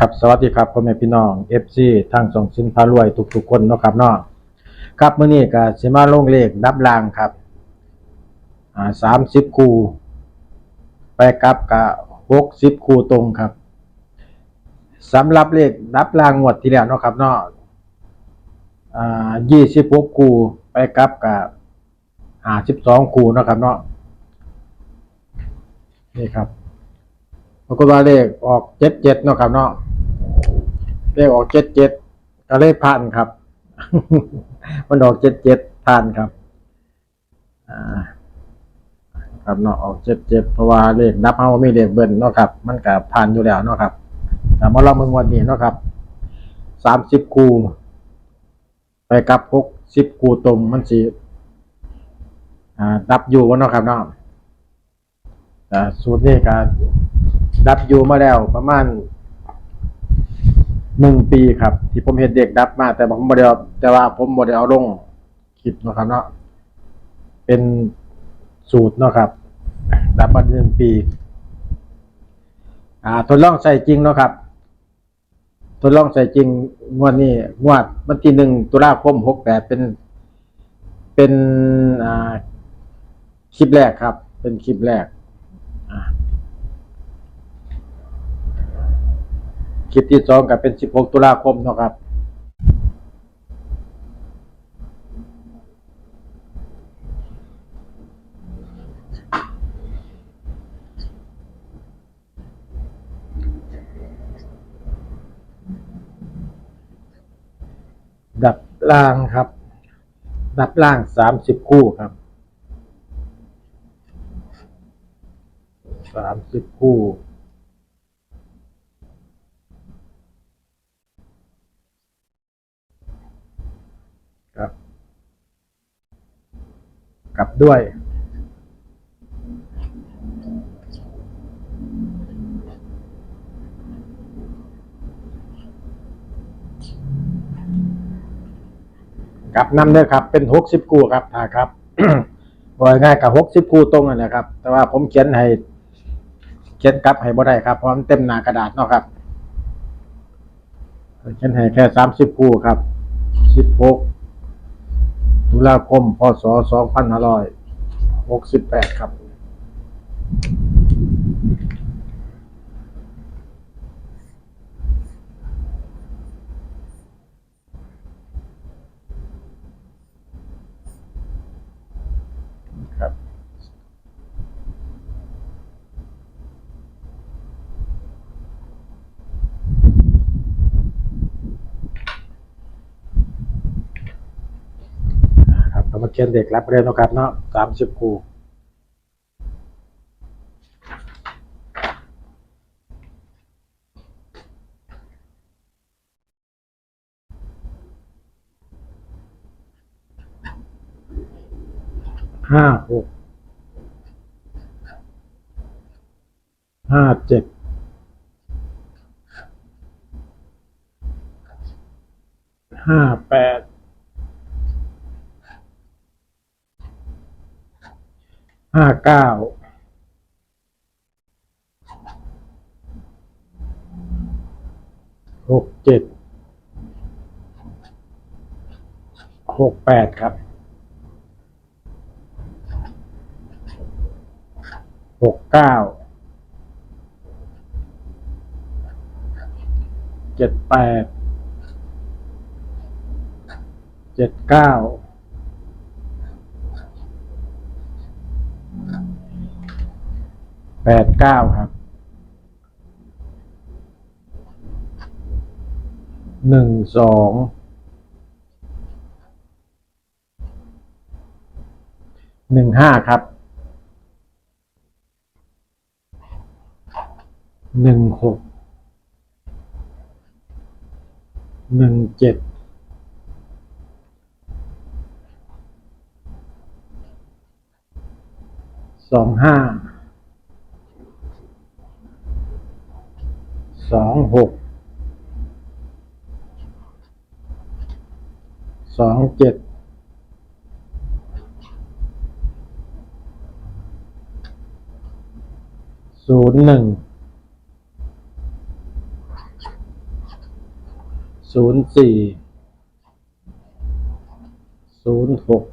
ครับสวัสดีครับพ่อแม่พี่น้อง FC ทางสองสินพารวยทุกๆคนเนาะครับเนาะครับเมื้อนี้ก็สิมาลงเลขดับรางครับอ่า30คู่ไปกลับก็60คู่ตรงครับสำหรับเลขดับรางงวดที่แล้วเนาะครับเนาะอ่า26คู่ไปกลับก็52คู่เนาะครับเนาะนี่ครับปรากฏว่าเลขออกเจ็ดเจ็ดเนาะครับเนาะ เลขออกเจ็ดเจ็ดก็เลขผ่านครับ มันออกเจ็ดเจ็ดผ่านครับ อ่า ครับเนาะออกเจ็ดเจ็ดเพราะว่าเลขนับเอามีเลขเบิ้ลเนาะครับ มันก็ผ่านอยู่แล้วเนาะครับแต่มาลองเมืองวันนี้เนาะครับสามสิบคูไปกับหกสิบคูตรงมันสีอ่าดับอยู่วะเนาะครับเนาะอ่าสูตรนี้การดับอยู่มาแล้วประมาณ หนึ่งปีครับ ที่ผมเห็นเด็กดับมา แต่ผมบ่ได้เอาแต่ว่าผมบ่ได้เอาลงคลิปนะครับเนาะเป็นสูตรเนาะครับ ดับมาหนึ่งปี อ่าทดลองใส่จริงเนาะครับทดลองใส่จริงงวดนี้งวดวันที่หนึ่งตุลาคมหกแปดเป็น เป็นอ่าคลิปแรกครับ เป็นคลิปแรก อะค ลิปที่สองก็เป็น 16 ตุลาคมนะครับดับล่างครับ ดับล่าง30คู่ครับสามสิบคู่ ครับ กลับด้วย กลับนำเด้อครับ เป็นหกสิบคู่ครับอ่าครับบอกง่ายกับหกสิบคู่ตรงนั่นแหละครับ แต่ว่าผมเขียนให้ เขียนกลับให้บ่ได้ครับ เพราะมันเต็มหน้ากระดาษเนาะครับเขียนให้แค่สามสิบคู่ครับสิบหก ตุลาคม พศ 2568 ครับ อ่าครับก็มาเขียนเด็กรับเรียนเนาะครับเนาะสามสิบครูห้าหกห้าเจ็ดห้าแปด ห้าเก้าหกเจ็ดหกแปดครับหกเก้าเจ็ดแปดเจ็ดเก้า แปดเก้าครับหนึ่งสองหนึ่งห้าครับหนึ่งหกหนึ่งเจ็ดสองห้า สองหกสองเจ็ดศูนย์หนึ่งศูนย์สี่ศูนย์หก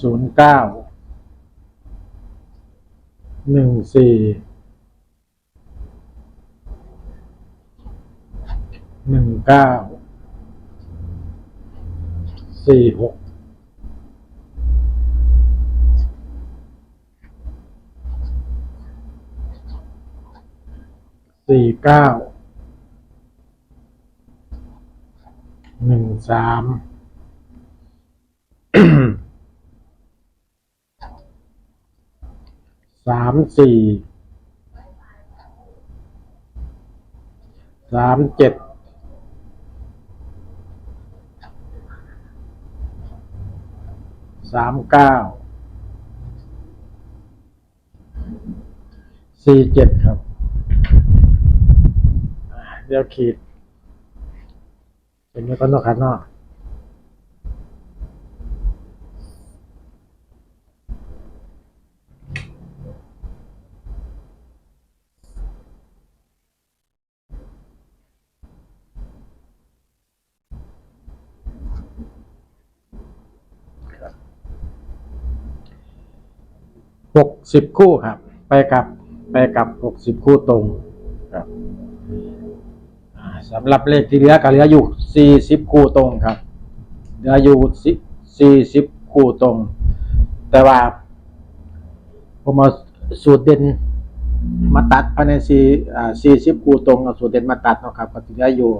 ศูนย์เก้า หนึ่งสี่หนึ่งเก้าสี่หกสี่เก้าหนึ่งสาม สามสี่สามเจ็ดสามเก้าสี่เจ็ดครับ เดี๋ยวขีดเป็นไงก็นอกครับเนาะ หกสิบคู่ครับ ไปกับไปกับหกสิบคู่ตรงครับสำหรับเลขที่เหลือก็เหลืออยู่สี่สิบคู่ตรงครับเหลืออยู่สี่สิบคู่ตรง แต่ว่าผมเอาสูตรเด่นมาตัดภายในสี่สี่สิบคู่ตรงเอาสูตรเด่นมาตัดนะครับก็เหลืออยู่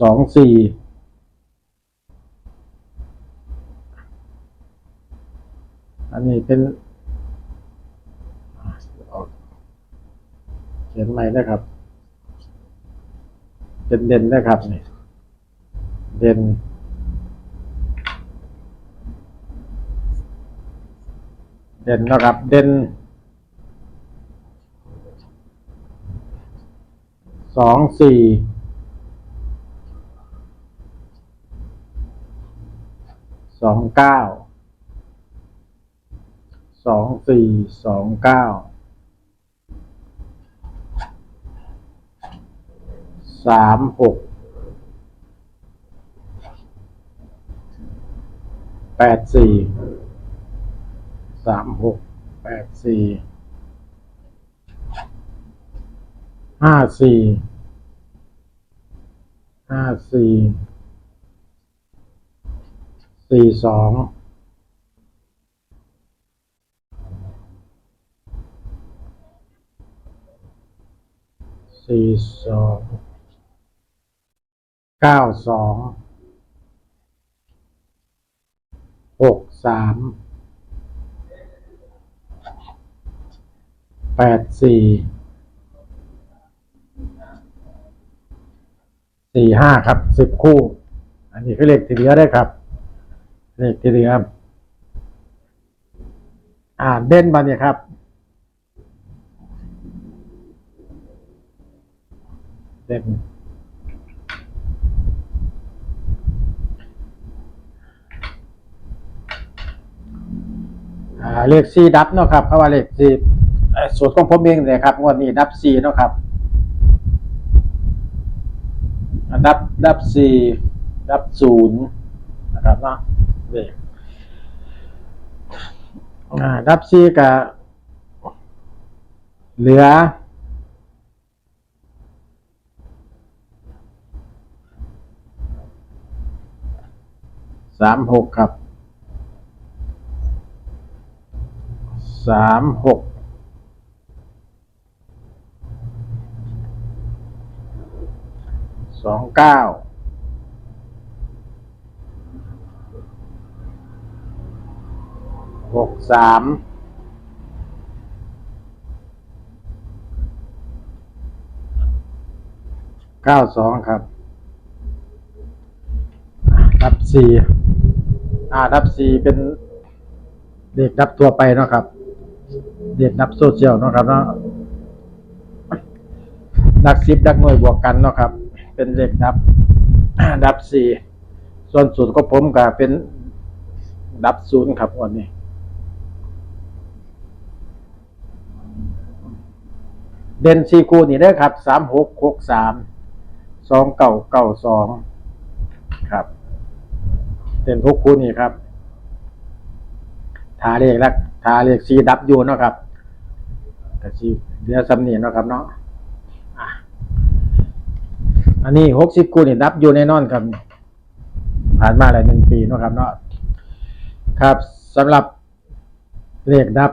สองสี่ อันนี้เป็นเขียนใหม่นะครับเป็นเด่นนะครับนี่เด่นเด่นนะครับ เด่นสองสี่สองเก้า สองสี่สองเก้าสามหกแปดสี่สามหกแปดสี่ห้าสี่ห้าสี่สี่สอง สี่สองเก้าสองหกสามแปดสี่สี่ห้าครับสิบคู่ อันนี้คือเลขที่เหลือได้ครับ เลขที่เหลืออ่าเด่นบาเนี่ยครับ เด่นอ่าเลขสี่ดับเนาะครับเขาว่าเลขสี่สูตรของผมเองเลยครับงวดนี้ดับสี่เนาะครับดับดับสี่ดับศูนย์นะครับเนาะเลขดับสี่กับเหลือ สามหกครับสามหกสองเก้าหกสามเก้าสองครับดับสี่ อ่าดับสี่เป็นเด็กดับทั่วไปเนาะครับ เด็กดับโซเชียลเนาะครับเนาะดักสิบดักหน่วยบวกกันเนาะครับ เป็นเลขดับดับสี่ส่วนศูนย์ก็ผมก็เป็นดับศูนย์ครับวันนี้ เด่นซีคูนี่เด้ครับสามหกหกสามสองเก้าเก้าสองครับ เด่นหกคูนี่ครับทาเลขลักทาเลขซีดับอยู่เนาะครับแต่ซีเดือสำเนียงเนาะครับเนาะอันนี้หกสิบคูนี่ดับอยู่แน่นอนครับ ผ่านมาหลายหนึ่งปีเนาะครับเนาะครับสำหรับเลขดับ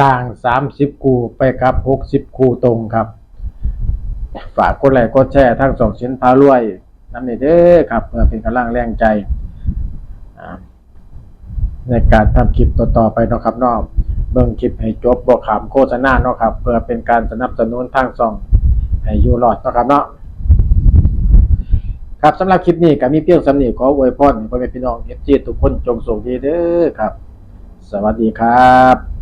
ล่างสามสิบคูไปครับหกสิบคูตรงครับ ฝากกดไลค์กดแชร์ทั้งสองชิ้นพารวยน้ำนี่เด้อครับเพื่อเป็นกำลังแรงใจ ในการทำคลิปต่อๆไปนะครับนอกเบิ่งคลิปให้จบบ่ขามโฆษณาเนาะครับ เพื่อเป็นการสนับสนุนทางส่องให้อยู่รอดเนาะครับเนาะครับสำหรับคลิปนี้ก็มีเพียงสำนีขออวยพรให้พ่อแม่พี่น้องเอฟซีทุกคนจงสุขดีเด้อครับ สวัสดีครับ